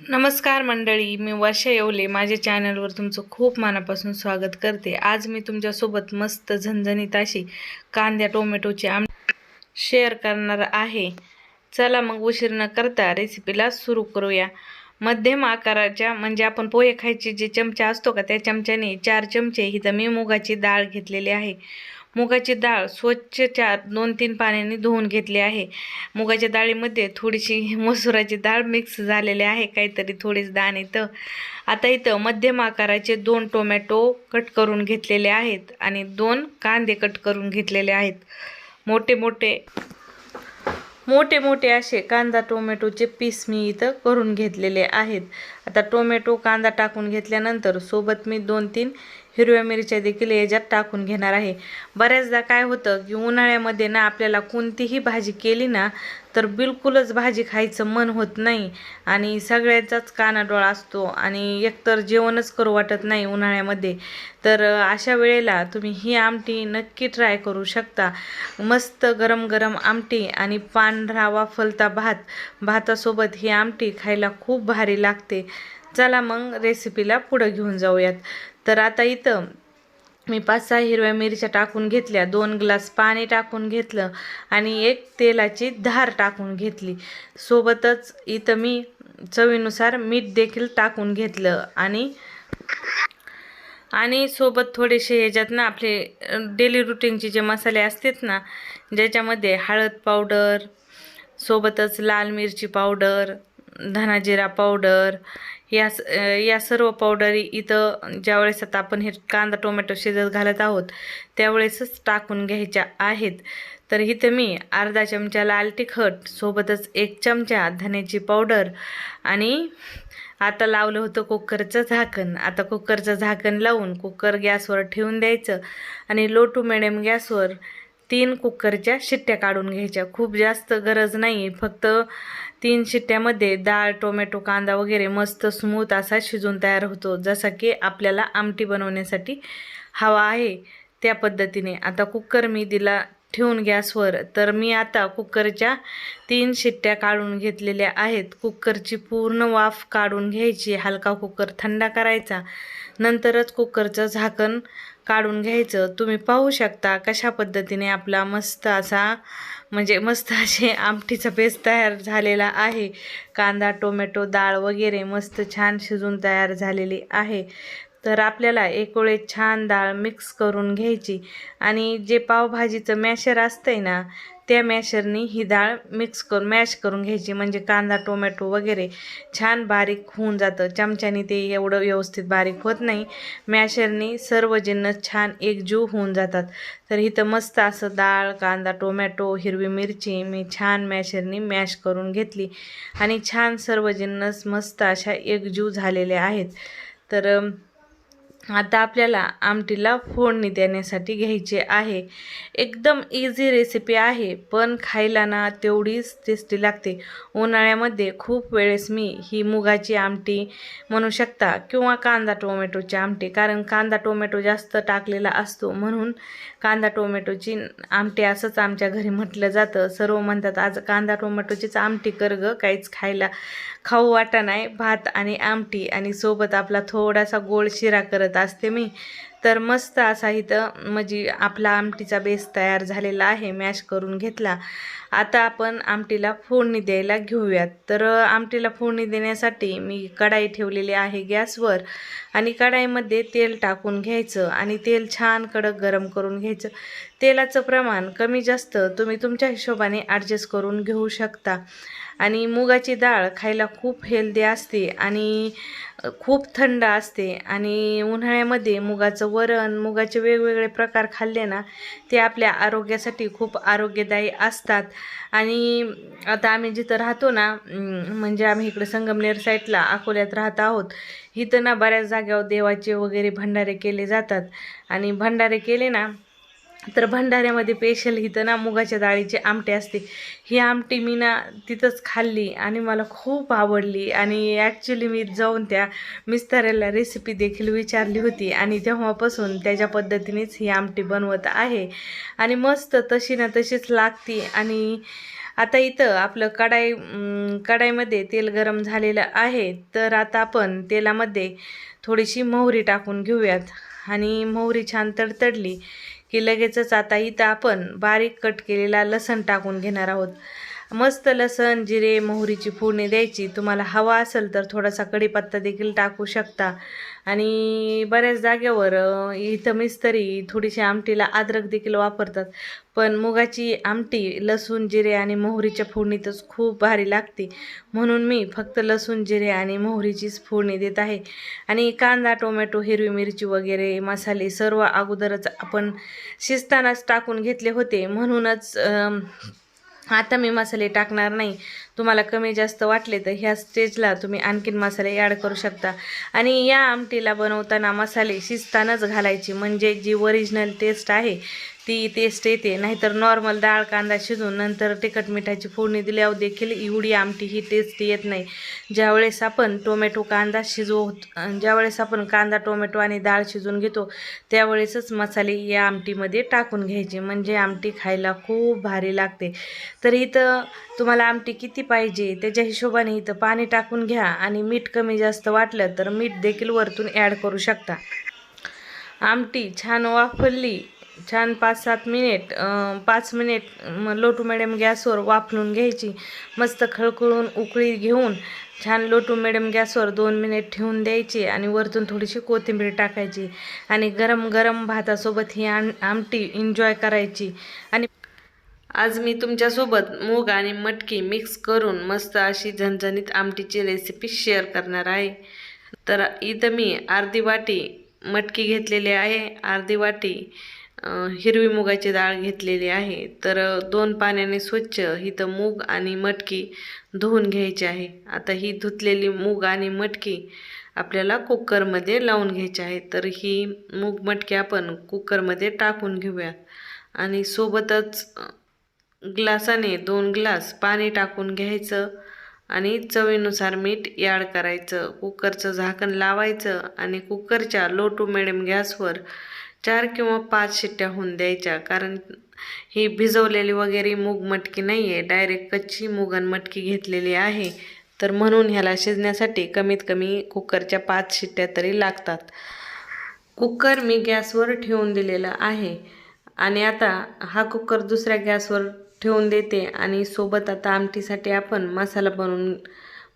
नमस्कार मंडळी मी वर्षा येवले. माझ्या चॅनलवर तुमचं खूप मनापासून स्वागत करते. आज मी तुमच्यासोबत मस्त झणझणीत अशी कांद्या टोमॅटोची आम शेअर करणार आहे. चला मग उशीर न करता रेसिपीला सुरू करूया. मध्यम आकाराच्या म्हणजे आपण पोहे खायचे जे चमचा असतो का त्या चमच्याने चार चमचे इथं मी मुगाची डाळ घेतलेली आहे. मुगाची डाळ स्वच्छ चार दोन तीन पाण्याने धुवून घेतली आहे. मुगाच्या डाळीमध्ये थोडीशी मसुराची डाळ मिक्स झालेली आहे. काहीतरी थोडीच दाणे तर आता इथं मध्यम आकाराचे दोन टोमॅटो कट करून घेतलेले आहेत आणि दोन कांदे कट करून घेतलेले आहेत. मोठे मोठे मोठे मोठे असे कांदा टोमॅटोचे पीस मी इथं करून घेतलेले आहेत. आता टोमॅटो कांदा टाकून घेतल्यानंतर सोबत मी दोन तीन हिरव्या मिरच्या देखील याच्यात टाकून घेणार आहे. बऱ्याचदा काय होतं की उन्हाळ्यामध्ये ना आपल्याला कोणतीही भाजी केली ना तर बिलकुलच भाजी खायचं मन होत नाही. आणि सगळ्याचाच कानाडोळा असतो आणि एकतर जेवणच करू वाटत नाही उन्हाळ्यामध्ये. तर अशा वेळेला तुम्ही ही आमटी नक्की ट्राय करू शकता. मस्त गरम गरम आमटी आणि पांढरा वाफलता भात भातासोबत ही आमटी खायला खूप भारी लागते. चला मग रेसिपीला पुढं घेऊन जाऊयात. तर आता इथं मी पाच सहा हिरव्या मिरच्या टाकून घेतल्या दोन ग्लास पाणी टाकून घेतलं आणि एक तेलाची धार टाकून घेतली. सोबतच इथं मी चवीनुसार मीठ देखील टाकून घेतलं आणि आणि सोबत थोडेसे ह्याच्यात ना आपले डेली रुटीनचे जे मसाले असतात ना ज्याच्यामध्ये हळद पावडर सोबतच लाल मिरची पावडर धनाजिरा पावडर या या सर्व पावडरी इथं ज्यावेळेस आता आपण हे कांदा टोमॅटो शिजत घालत आहोत त्यावेळेसच टाकून घ्यायच्या आहेत. तर इथं मी अर्धा चमचा लाल तिखट सोबतच एक चमचा धन्याची पावडर आणि आता लावलं होतं कुकरचं झाकण. आता कुकरचं झाकण लावून कुकर गॅसवर ठेवून द्यायचं आणि लो टू मिडियम गॅसवर तीन कुकरच्या शिट्ट्या काढून घ्यायच्या. खूप जास्त गरज नाही. फक्त तीन शिट्ट्यामध्ये डाळ टोमॅटो कांदा वगैरे मस्त स्मूथ असा शिजून तयार होतो. जसा की आपल्याला आमटी बनवण्यासाठी हवा आहे त्या पद्धतीने. आता कुकर मी दिला ठेवून गॅसवर. तर मी आता कुकरच्या तीन शिट्ट्या काढून घेतलेल्या आहेत. कुकरची पूर्ण वाफ काढून घ्यायची. हलका कुकर थंड करायचा. नंतरच कुकरचं झाकण काढून घ्यायचं. तुम्ही पाहू शकता कशा पद्धतीने आपला मस्त असा म्हणजे मस्त असे आमटीचा पेस्ट तयार झालेला आहे. कांदा टोमॅटो डाळ वगैरे मस्त छान शिजून तयार झालेली आहे. तर आपल्याला एक वेळेस छान डाळ मिक्स करून घ्यायची. आणि जे पावभाजीचं मॅशर असतंय ना त्या मॅशरनी ही डाळ मिक्स करून मॅश करून घ्यायची. म्हणजे कांदा टोमॅटो वगैरे छान बारीक होऊन जातं. चमच्याने ते एवढं व्यवस्थित बारीक होत नाही. मॅशरनी सर्व जिन्नस छान एकजीव होऊन जातात. तर इथं मस्त असं डाळ कांदा टोमॅटो हिरवी मिरची मी छान मॅशरनी मॅश करून घेतली. आणि छान सर्व जिन्नस मस्त अशा एकजीव झालेल्या आहेत. तर आता आपल्याला आमटीला फोडणी देण्यासाठी घ्यायची आहे. एकदम इझी रेसिपी आहे पण खायला ना तेवढीच टेस्टी लागते. उन्हाळ्यामध्ये खूप वेळेस मी ही मुगाची आमटी म्हणू शकता किंवा कांदा टोमॅटोची आमटी कारण कांदा टोमॅटो जास्त टाकलेला असतो म्हणून कांदा टोमॅटोची आमटी असंच आमच्या घरी म्हटलं जातं. सर्व म्हणतात आज कांदा टोमॅटोचीच आमटी कर गं काहीच खायला खाऊ वाटा नाही भात आणि आमटी आणि सोबत आपला थोडासा गोड शिरा करत असते मी. तर मस्त असा इथं म्हणजे आपला आमटीचा बेस तयार झालेला आहे मॅश करून घेतला. आता आपण आमटीला फोडणी द्यायला घेऊयात. तर आमटीला फोडणी देण्यासाठी मी कढाई ठेवलेली आहे गॅसवर आणि कढाईमध्ये तेल टाकून घ्यायचं आणि तेल छान कडक गरम करून घ्यायचं. तेलाचं प्रमाण कमी जास्त तुम्ही तुमच्या हिशोबाने ॲडजस्ट करून घेऊ शकता. आणि मुगाची डाळ खायला खूप हेल्दी असते आणि खूप थंड असते. आणि उन्हाळ्यामध्ये मुगाचं वरण मुगाचे वेगवेगळे प्रकार खाल्ले ना ते आपल्या आरोग्यासाठी खूप आरोग्यदायी असतात. आणि आता आम्ही जिथं राहतो ना म्हणजे आम्ही इकडे संगमनेर साईडला अकोल्यात राहत आहोत इथं ना बऱ्याच जाग्यावर देवाचे वगैरे भंडारे केले जातात. आणि भंडारे केले ना तर भंडाऱ्यामध्ये स्पेशल इथं ना मुगाच्या डाळीची आमटी असते. ही आमटी मी ना तिथंच खाल्ली आणि मला खूप आवडली. आणि ॲक्च्युली मी जाऊन त्या मिस्ताऱ्याला रेसिपी देखील विचारली होती आणि तेव्हापासून त्याच्या पद्धतीनेच ही आमटी बनवत आहे. आणि मस्त तशी ना तशीच लागती. आणि आता इथं आपलं कढाई कढाईमध्ये तेल गरम झालेलं आहे. तर आता आपण तेलामध्ये थोडीशी मोहरी टाकून घेऊयात. आणि मोहरी छान तडतडली. की लगेचच आता इथं आपण बारीक कट केलेला लसण टाकून घेणार आहोत. मस्त लसण जिरे मोहरीची फोडणी द्यायची. तुम्हाला हवा असेल तर थोडासा कढीपत्ता देखील टाकू शकता. आणि बऱ्याच जागेवर इथं मिस्तरी थोडीशी आमटीला अद्रक देखील वापरतात. पण मुगाची आमटी लसूण जिरे आणि मोहरीच्या फोडणीतच खूप भारी लागते. म्हणून मी फक्त लसूण जिरे आणि मोहरीचीच फोडणी देत आहे. आणि कांदा टोमॅटो हिरवी मिरची वगैरे मसाले सर्व अगोदरच आपण शिजतानाच टाकून घेतले होते. म्हणूनच आता मी मसाले टाकणार नाही. तुम्हाला कमी जास्त वाटले तर ह्या स्टेजला तुम्ही आणखीन मसाले ॲड करू शकता. आणि या आमटीला बनवताना मसाले शिजतानाच घालायची. म्हणजे जी ओरिजिनल टेस्ट आहे ती टेस्ट येते. नाहीतर नॉर्मल डाळ कांदा शिजून नंतर तिखट मिठाची फोडणी दिल्यावर देखील एवढी आमटी ही टेस्ट येत नाही. ज्यावेळेस आपण टोमॅटो कांदा शिजवत ज्यावेळेस आपण कांदा टोमॅटो आणि डाळ शिजून घेतो त्यावेळेसच मसाले या आमटीमध्ये टाकून घ्यायचे. म्हणजे आमटी खायला खूप भारी लागते. तर इथं तुम्हाला आमटी किती पाहिजे त्याच्या हिशोबाने इथं पाणी टाकून घ्या आणि मीठ कमी जास्त वाटलं तर मीठ देखील वरतून ॲड करू शकता. आमटी छान वाफरली छान पाच सात मिनिट पाच मिनिट लोटू मॅडम गॅसवर वाफलून घ्यायची मस्त खळखळून उकळी घेऊन छान लोटू मॅडम गॅसवर दोन मिनिट ठेवून द्यायची आणि वरतून थोडीशी कोथिंबीर टाकायची आणि गरम गरम भातासोबत ही आम आमटी एन्जॉय करायची. आणि आज मी तुमच्यासोबत मूग आणि मटकी मिक्स करून मस्त अशी झणझणीत आमटीची रेसिपी शेअर करणार आहे. तर इथं मी अर्धी वाटी मटकी घेतलेली आहे. अर्धी वाटी हिरवी मुगाची डाळ घेतलेली आहे. तर दोन पाण्याने स्वच्छ इथं मूग आणि मटकी धुवून घ्यायची आहे. आता ही धुतलेली मूग आणि मटकी आपल्याला कुकरमध्ये लावून घ्यायची आहे. तर ही मूग मटकी आपण कुकरमध्ये टाकून घेऊया. आणि सोबतच ग्लासाने दोन ग्लास पाणी टाकून घ्यायचं आणि चवीनुसार मीठ याड करायचं. कुकरचं झाकण लावायचं आणि कुकरच्या लो टू मिडियम गॅसवर चार किंवा पाच शिट्ट्या होऊन द्यायच्या. कारण ही भिजवलेली वगैरे मूग मटकी नाही आहे डायरेक्ट कच्ची मूग आणि मटकी घेतलेली आहे. तर म्हणून ह्याला शिजण्यासाठी कमीत कमी कुकरच्या पाच शिट्ट्या तरी लागतात. कुकर मी गॅसवर ठेवून दिलेला आहे. आणि आता हा कुकर दुसऱ्या गॅसवर ठेवून देते. आणि सोबत आता आमटीसाठी आपण मसाला बनवून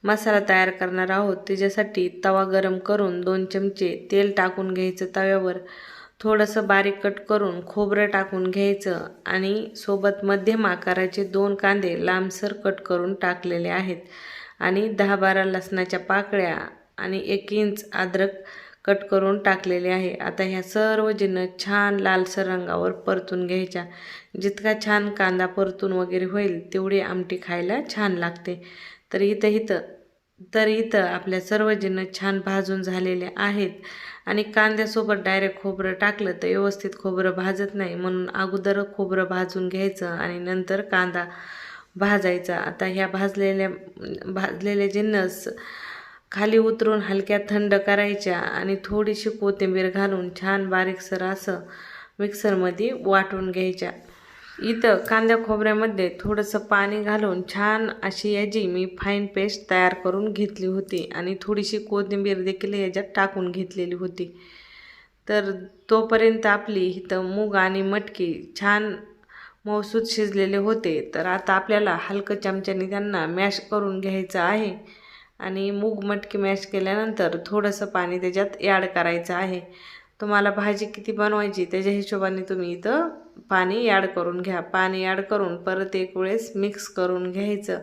मसाला तयार करणार आहोत. त्याच्यासाठी तवा गरम करून दोन चमचे तेल टाकून घ्यायचं तव्यावर. थोडंसं बारीक कट करून खोबरं टाकून घ्यायचं आणि सोबत मध्यम आकाराचे दोन कांदे लांबसर कट करून टाकलेले आहेत. आणि दहा बारा लसणाच्या पाकळ्या आणि एक इंच अद्रक कट करून टाकलेले आहे. आता ह्या सर्व जिन्नस छान लालसर रंगावर परतून घ्यायच्या. जितका छान कांदा परतून वगैरे होईल तेवढी आमटी खायला छान लागते. तर इथं इथं तर इथं आपल्या सर्व जिन्नस छान भाजून झालेले आहेत. आणि कांद्यासोबत डायरेक्ट खोबरं टाकलं तर व्यवस्थित खोबरं भाजत नाही. म्हणून अगोदर खोबरं भाजून घ्यायचं आणि नंतर कांदा भाजायचा. आता ह्या भाजलेल्या भाजलेले जिन्नस खाली उतरून हलक्या थंड करायच्या आणि थोडीशी कोथिंबीर घालून छान बारीकसर असं मिक्सरमध्ये वाटून घ्यायच्या. इथं कांद्या खोबऱ्यामध्ये थोडंसं पाणी घालून छान अशी याची मी फाईन पेस्ट तयार करून घेतली होती. आणि थोडीशी कोथिंबीर देखील याच्यात टाकून घेतलेली होती. तर तोपर्यंत आपली इथं मूग आणि मटकी छान मौसूद शिजलेले होते. तर आता आपल्याला हलकं चमच्याने त्यांना मॅश करून घ्यायचं आहे. आणि मूग मटकी मॅश केल्यानंतर थोडंसं पाणी त्याच्यात ॲड करायचं आहे. तुम्हाला भाजी किती बनवायची त्याच्या हिशोबाने तुम्ही इथं पाणी ॲड करून घ्या. पाणी ॲड करून परत एक वेळेस मिक्स करून घ्यायचं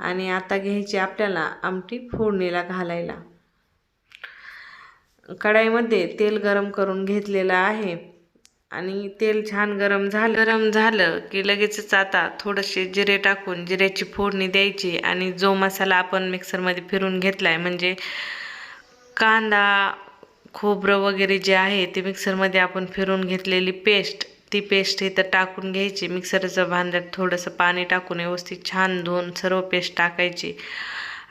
आणि आता घ्यायची आपल्याला आमटी फोडणीला घालायला. कढाईमध्ये तेल गरम करून घेतलेलं आहे आणि तेल छान गरम झालं गरम झालं की लगेचच आता थोडेसे जिरे टाकून जिऱ्याची फोडणी द्यायची आणि जो मसाला आपण मिक्सरमध्ये फिरून घेतला आहे म्हणजे कांदा खोबरं वगैरे जे आहे ते मिक्सरमध्ये आपण फिरून घेतलेली पेस्ट ती पेस्ट इथं टाकून घ्यायची. मिक्सरचं भांड्यात थोडंसं पाणी टाकून व्यवस्थित छान धुवून सर्व पेस्ट टाकायची.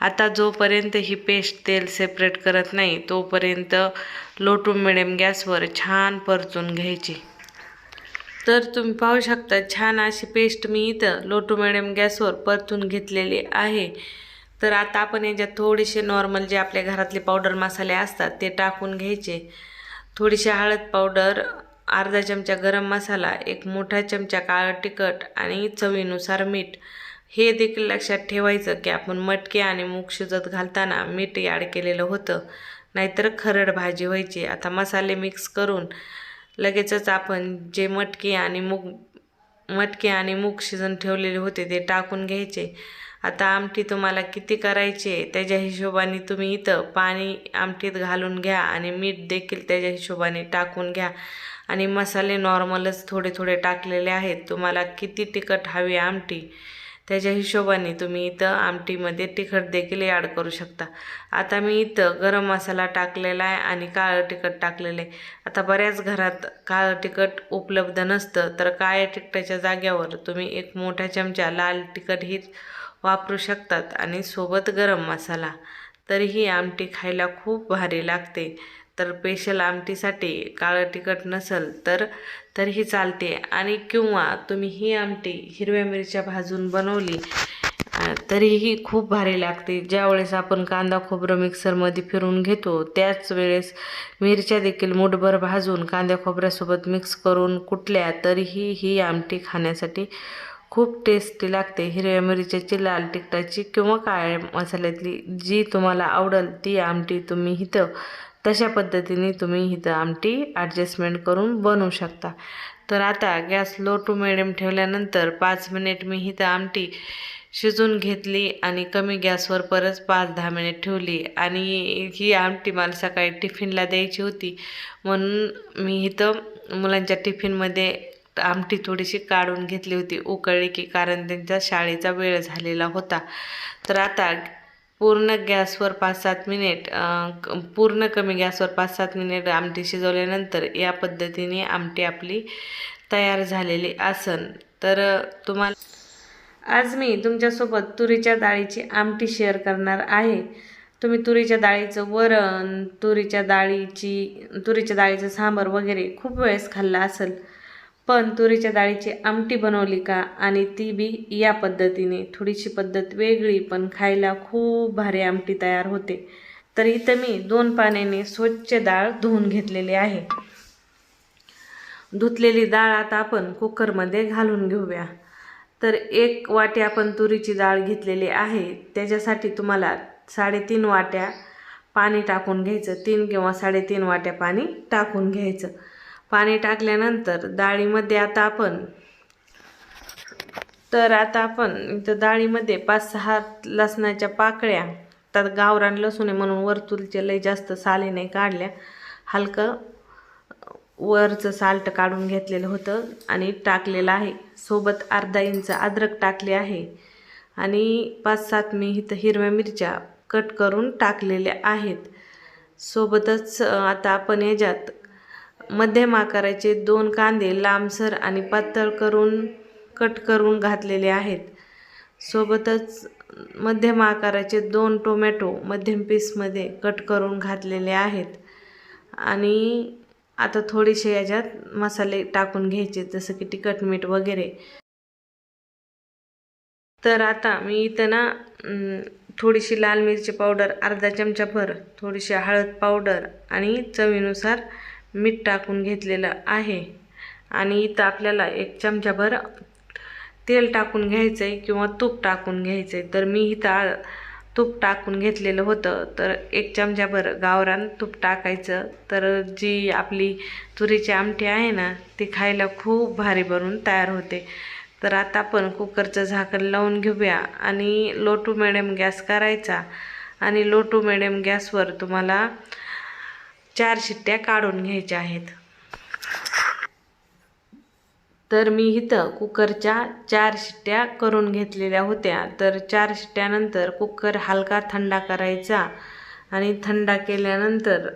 आता जोपर्यंत ही पेस्ट तेल सेपरेट करत नाही तोपर्यंत लो टू मिडियम गॅसवर छान परतून घ्यायची. तर तुम्ही पाहू शकता छान अशी पेस्ट मी इथं लो टू मिडियम गॅसवर परतून घेतलेली आहे. तर आता आपण याच्यात थोडेसे नॉर्मल जे आपल्या घरातले पावडर मसाले असतात ते टाकून घ्यायचे. थोडीशी हळद पावडर अर्धा चमचा गरम मसाला एक मोठा चमचा काळं तिखट आणि चवीनुसार मीठ. हे देखील लक्षात ठेवायचं की आपण मटके आणि मूग शिजत घालताना मीठ ॲड केलेलं होतं. नाहीतर खरड भाजी व्हायची. आता मसाले मिक्स करून लगेचच आपण जे मटकी आणि मूग मटके आणि मूग शिजून ठेवलेले होते ते टाकून घ्यायचे. आता आमटी तुम्हाला किती करायची आहे त्याच्या हिशोबाने तुम्ही इथं पाणी आमटीत घालून घ्या आणि मीठ देखील त्याच्या हिशोबाने टाकून घ्या. आणि मसाले नॉर्मलच थोडे थोडे टाकलेले आहेत. तुम्हाला किती तिखट हवी आमटी त्याच्या हिशोबाने तुम्ही इथं आमटीमध्ये तिखट देखील ॲड करू शकता. आता मी इथं गरम मसाला टाकलेला आहे आणि काळं तिखट टाकलेलं आहे. आता बऱ्याच घरात काळं तिखट उपलब्ध नसतं तर काळ्या तिखटाच्या जाग्यावर तुम्ही एक मोठा चमचा लाल तिखट ही वापरू शकतात आणि सोबत गरम मसाला. तर ही आमटी खायला खूप भारी लागते. तर स्पेशल आमटीसाठी काळं तिखट नसेल तर तरीही चालते. आणि किंवा तुम्ही ही आमटी हिरव्या मिरच्या भाजून बनवली तरीही खूप भारी लागते. ज्यावेळेस आपण कांदा खोबरं मिक्सरमध्ये फिरून घेतो त्याच वेळेस मिरच्या देखील मुठभर भाजून कांद्या खोबऱ्यासोबत मिक्स करून कुटल्या तरीही ही आमटी खाण्यासाठी खूप टेस्टी लागते. हिरव्या मिरच्याची लाल तिखटाची किंवा काळ्या मसाल्यातली जी तुम्हाला आवडेल ती आमटी तुम्ही इथं तशा पद्धतीने तुम्ही इथं आमटी ॲडजस्टमेंट करून बनवू शकता. तर आता गॅस लो टू मिडियम ठेवल्यानंतर पाच मिनिट मी इथं आमटी शिजून घेतली आणि कमी गॅसवर परत पाच दहा मिनिट ठेवली. आणि ही आमटी मला सकाळी टिफिनला द्यायची होती. म्हणून मी इथं मुलांच्या टिफिनमध्ये आमटी थोडीशी काढून घेतली होती. उकळली की कारण त्यांच्या शाळेचा वेळ झालेला होता. तर आता पूर्ण गॅसवर पाच सात मिनिट क- पूर्ण कमी गॅसवर पाच सात मिनिट आमटी शिजवल्यानंतर या पद्धतीने आमटी आपली तयार झालेली आसन तर तुम्हाला आज मी तुमच्यासोबत तुरीच्या डाळीची आमटी शेअर करणार आहे. तुम्ही तुरीच्या डाळीचं वरण तुरीच्या डाळीची तुरीच्या डाळीचं सांबर वगैरे खूप वेळेस खाल्लं असेल. पण तुरीच्या डाळीची आमटी बनवली का? आणि ती बी या पद्धतीने. थोडीशी पद्धत वेगळी पण खायला खूप भारी आमटी तयार होते. तर इथं मी दोन पाण्याने स्वच्छ डाळ धुवून घेतलेली आहे. धुतलेली डाळ आता आपण कुकरमध्ये घालून घेऊया. तर एक वाटी आपण तुरीची डाळ घेतलेली आहे. त्याच्यासाठी तुम्हाला साडेतीन वाट्या पाणी टाकून घ्यायचं. तीन किंवा साडेतीन वाट्या पाणी टाकून घ्यायचं. पाणी टाकल्यानंतर डाळीमध्ये आता आपण तर आता आपण इथं डाळीमध्ये पाच सहा लसणाच्या पाकळ्या त्यात गावरान लसूण आहे म्हणून वरतुलचे लय जास्त साली नाही काढल्या. हलकं वरचं साल्ट काढून घेतलेलं होतं आणि टाकलेलं आहे. सोबत अर्धा इंच अद्रक टाकले आहे आणि पाच सात मी इथं हिरव्या मिरच्या कट करून टाकलेल्या आहेत. सोबतच आता आपण याच्यात मध्यम आकाराचे दोन कांदे लांबसर आणि पातळ करून कट करून घातलेले आहेत. सोबतच मध्यम आकाराचे दोन टोमॅटो मध्यम पीसमध्ये कट करून घातलेले आहेत. आणि आता थोडेसे याच्यात मसाले टाकून घ्यायचे जसं की तिखट मीठ वगैरे. तर आता मी इथं ना थोडीशी लाल मिरची पावडर अर्धा चमचाभर थोडीशी हळद पावडर आणि चवीनुसार मीठ टाकून घेतलेलं आहे. आणि इथं आपल्याला एक चमचाभर तेल टाकून घ्यायचं आहे किंवा तूप टाकून घ्यायचं आहे तर मी इथं तूप टाकून घेतलेलं होतं. तर एक चमचाभर गावरान तूप टाकायचं. तर जी आपली तुरीची आमटी आहे ना ती खायला खूप भारी बनून तयार होते. तर आता आपण कुकरचं झाकण लावून घेऊया. आणि लो टू मिडियम गॅस करायचा. आणि लो टू मिडियम गॅसवर तुम्हाला चार शिट्ट्या काढून घ्यायच्या आहेत. तर मी इथं कुकरच्या चार शिट्ट्या करून घेतलेल्या होत्या. तर चार शिट्ट्यानंतर कुकर हलका थंडा करायचा आणि थंडा केल्यानंतर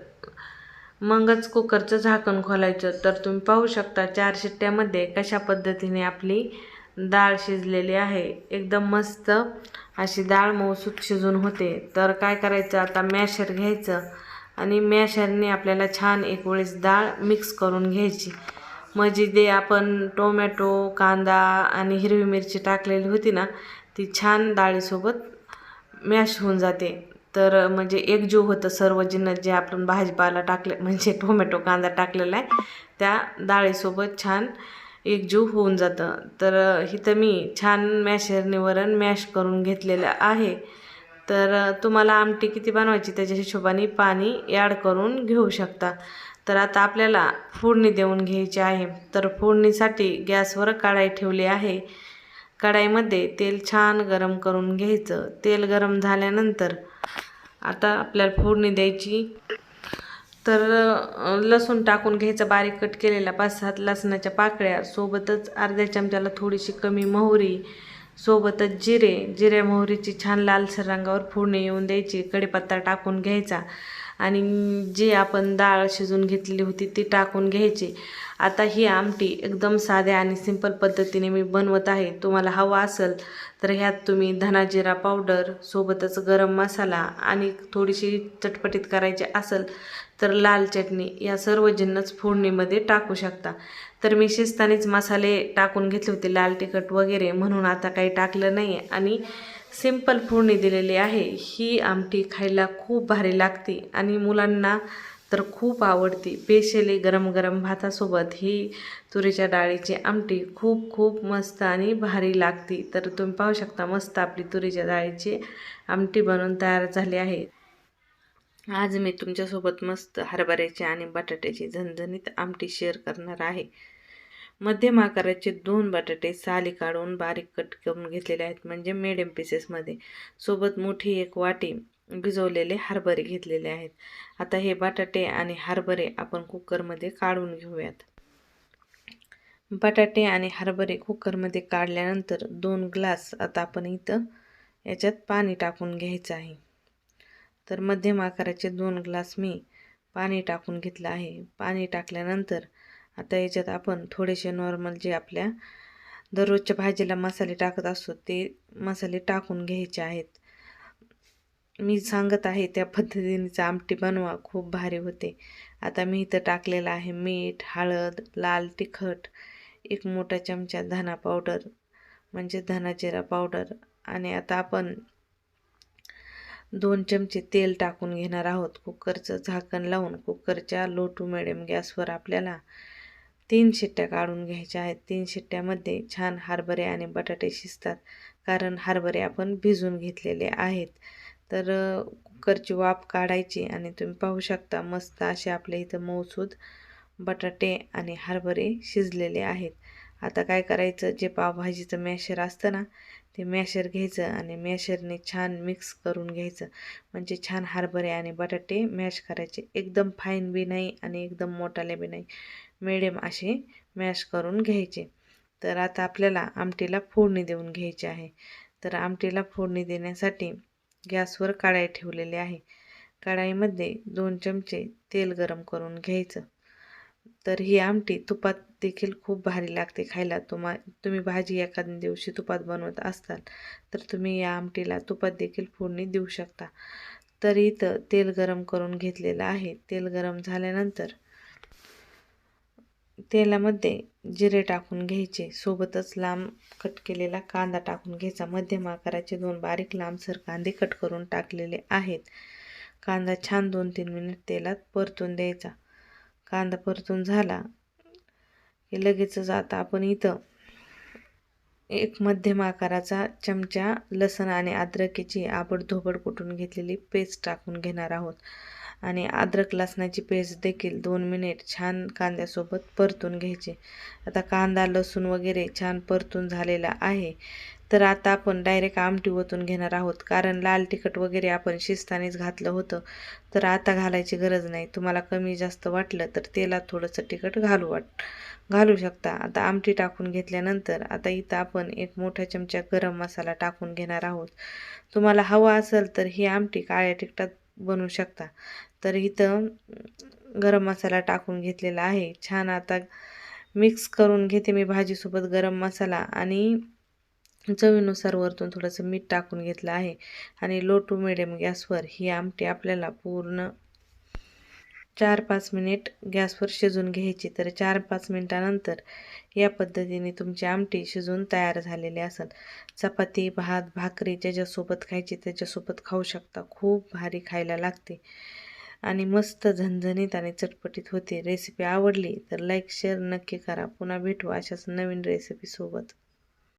मगच कुकरचं झाकण खोलायचं. तर तुम्ही पाहू शकता चार शिट्ट्यामध्ये कशा पद्धतीने आपली डाळ शिजलेली आहे. एकदम मस्त अशी डाळ मऊसूत शिजून होते. तर काय करायचं? आता मॅशर घ्यायचं. आणि मॅशरने आपल्याला छान एक वेळेस डाळ मिक्स करून घ्यायची. म्हणजे जे आपण टोमॅटो कांदा आणि हिरवी मिरची टाकलेली होती ना ती छान डाळीसोबत मॅश होऊन जाते. तर म्हणजे एकजीव होतं सर्व जिन्नस जे आपण भाजीपाला टाकले म्हणजे टोमॅटो कांदा टाकलेला आहे त्या डाळीसोबत छान एकजीव होऊन जातं. तर इथं मी छान मॅशरने वरण मॅश करून घेतलेलं आहे. तर तुम्हाला आमटी किती बनवायची त्याच्या हिशोबाने पाणी ॲड करून घेऊ शकता. तर आता आपल्याला फोडणी देऊन घ्यायची आहे. तर फोडणीसाठी गॅसवर कढाई ठेवली आहे. कढाईमध्ये तेल छान गरम करून घ्यायचं. तेल गरम झाल्यानंतर आता आपल्याला फोडणी द्यायची. तर लसूण टाकून घ्यायचं बारीक कट केलेला पाच सात लसणाच्या पाकळ्या. सोबतच अर्ध्या चमच्याला थोडीशी कमी मोहरी सोबतच जिरे जिरे मोहरीची छान लालसर रंगावर फोडणी येऊन द्यायची कढीपत्ता टाकून घ्यायचा आणि जी आपण डाळ शिजून घेतलेली होती ती टाकून घ्यायची. आता ही आमटी एकदम साध्या आणि सिंपल पद्धतीने मी बनवत आहे. तुम्हाला हवा असेल तर ह्यात तुम्ही धनाजिरा पावडर सोबतच गरम मसाला आणि थोडीशी चटपटीत करायची असेल तर लाल चटणी या सर्व जिन्नस फोडणीमध्ये टाकू शकता. तर मी शिजतानीच मसाले टाकून घेतले होते लाल तिखट वगैरे. म्हणून आता काही टाकलं नाही आणि सिंपल फोडणी दिलेली आहे. ही आमटी खायला खूप भारी लागते आणि मुलांना तर खूप आवडती. स्पेशली गरम गरम भातासोबत ही तुरीच्या डाळीची आमटी खूप खूप मस्त आणि भारी लागते. तर तुम्ही पाहू शकता मस्त आपली तुरीच्या डाळीची आमटी बनवून तयार झाली आहे. आज मी तुमच्यासोबत मस्त हरभऱ्याची आणि बटाट्याची झणझणीत आमटी शेअर करणार आहे. मध्यम आकाराचे दोन बटाटे साली काढून बारीक कट करून घेतलेले आहेत. म्हणजे मिडियम पीसेसमध्ये सोबत मोठी एक वाटी भिजवलेले हरभरे घेतलेले आहेत. आता हे बटाटे आणि हरभरे आपण कुकरमध्ये काढून घेऊयात. बटाटे आणि हरभरे कुकरमध्ये काढल्यानंतर दोन ग्लास आता आपण इथं याच्यात पाणी टाकून घ्यायचं आहे. तर मध्यम आकाराचे दोन ग्लास मी पाणी टाकून घेतलं आहे. पाणी टाकल्यानंतर आता याच्यात आपण थोडेसे नॉर्मल जे आपल्या दररोजच्या भाजीला मसाले टाकत असतो ते मसाले टाकून घ्यायचे आहेत. मी सांगत आहे त्या पद्धतीनेच आमटी बनवा खूप भारी होते. आता मी इथं टाकलेलं आहे मीठ हळद लाल तिखट एक मोठा चमचा धना पावडर म्हणजे धना जिरा पावडर. आणि आता आपण दोन चमचे तेल टाकून घेणार आहोत. कुकरचं झाकण लावून कुकरच्या लो टू मिडियम गॅसवर आपल्याला तीन शिट्ट्या काढून घ्यायच्या आहेत. तीन शिट्ट्यामध्ये छान हरभरे आणि बटाटे शिजतात कारण हरभरे आपण भिजून घेतलेले आहेत. तर कुकरची वाफ काढायची आणि तुम्ही पाहू शकता मस्त असे आपल्या इथं मऊसूद बटाटे आणि हरभरे शिजलेले आहेत. आता काय करायचं जे पावभाजीचं मॅशर असतं ना ते मॅशर घ्यायचं आणि मॅशरने छान मिक्स करून घ्यायचं. म्हणजे छान हरभरे आणि बटाटे मॅश करायचे. एकदम फाईन बी नाही आणि एकदम मोठाले बी नाही. मिडियम असे मॅश करून घ्यायचे. तर आता आपल्याला आमटीला फोडणी देऊन घ्यायची आहे. तर आमटीला फोडणी देण्यासाठी गॅसवर कढाई ठेवलेली आहे. कढाईमध्ये दोन चमचे तेल गरम करून घ्यायचं. तर ही आमटी तुपात देखील खूप भारी लागते खायला. तुम्हा तुम्ही भाजी एखाद्या दिवशी तुपात बनवत असताल तर तुम्ही या आमटीला तुपात देखील फोडणी देऊ शकता. तर इथं तेल गरम करून घेतलेलं आहे. तेल गरम झाल्यानंतर तेलामध्ये जिरे टाकून घ्यायचे. सोबतच लांब कट केलेला कांदा टाकून घ्यायचा. मध्यम आकाराचे दोन बारीक लांबसर कांदे कट करून टाकलेले आहेत. कांदा छान दोन तीन मिनिट तेलात परतून द्यायचा. कांदा परतून झाला की लगेचच आता आपण इथं एक मध्यम आकाराचा चमचा लसण आणि अद्रकीची आबडधोबड कुटून घेतलेली पेस्ट टाकून घेणार आहोत. आणि अद्रक लसणाची पेस्ट देखील दोन मिनिट छान कांद्यासोबत परतून घ्यायचे. आता कांदा लसूण वगैरे छान परतून झालेला आहे. तर आता आपण डायरेक्ट आमटी ओतून घेणार आहोत. कारण लाल तिखट वगैरे आपण शिजतानीच घातलं होतं. तर आता घालायची गरज नाही. तुम्हाला कमी जास्त वाटलं तर तेलात थोडंसं तिखट घालू वाट घालू शकता. आता आमटी टाकून घेतल्यानंतर आता इथं आपण एक मोठा चमचा गरम मसाला टाकून घेणार आहोत. तुम्हाला हवा असेल तर ही आमटी काळ्या तिखटात बनवू शकता. तर इथं गरम मसाला टाकून घेतलेला आहे. छान आता मिक्स करून घेते मी भाजीसोबत गरम मसाला आणि चवीनुसार वरतून थोडंसं मीठ टाकून घेतलं आहे. आणि लो टू मिडियम गॅसवर ही आमटी आपल्याला पूर्ण चार पाच मिनिट गॅसवर शिजून घ्यायची. तर चार पाच मिनटानंतर या पद्धतीने तुमची आमटी शिजून तयार झालेली असेल. चपाती भात भाकरी ज्याच्यासोबत खायची त्याच्यासोबत खाऊ शकता. खूप भारी खायला लागते. आणि मस्त झणझणीत आणि चटपटीत होते. रेसिपी आवडली तर लाईक शेअर नक्की करा. पुन्हा भेटू अशाच नवीन रेसिपीसोबत